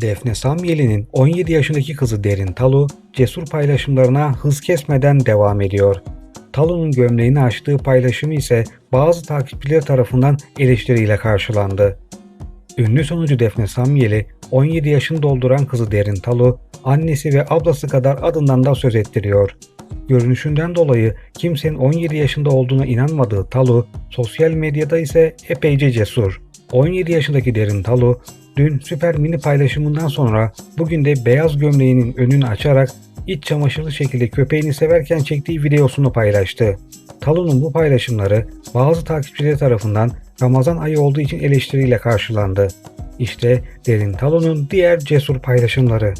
Defne Samyeli'nin 17 yaşındaki kızı Derin Talu, cesur paylaşımlarına hız kesmeden devam ediyor. Talu'nun gömleğini açtığı paylaşımı ise bazı takipçiler tarafından eleştiriyle karşılandı. Ünlü sonucu Defne Samyeli, 17 yaşını dolduran kızı Derin Talu, annesi ve ablası kadar adından da söz ettiriyor. Görünüşünden dolayı kimsenin 17 yaşında olduğuna inanmadığı Talu, sosyal medyada ise epeyce cesur. 17 yaşındaki Derin Talu, dün süper mini paylaşımından sonra bugün de beyaz gömleğinin önünü açarak iç çamaşırlı şekilde köpeğini severken çektiği videosunu paylaştı. Talu'nun bu paylaşımları bazı takipçileri tarafından Ramazan ayı olduğu için eleştiriyle karşılandı. İşte Derin Talu'nun diğer cesur paylaşımları.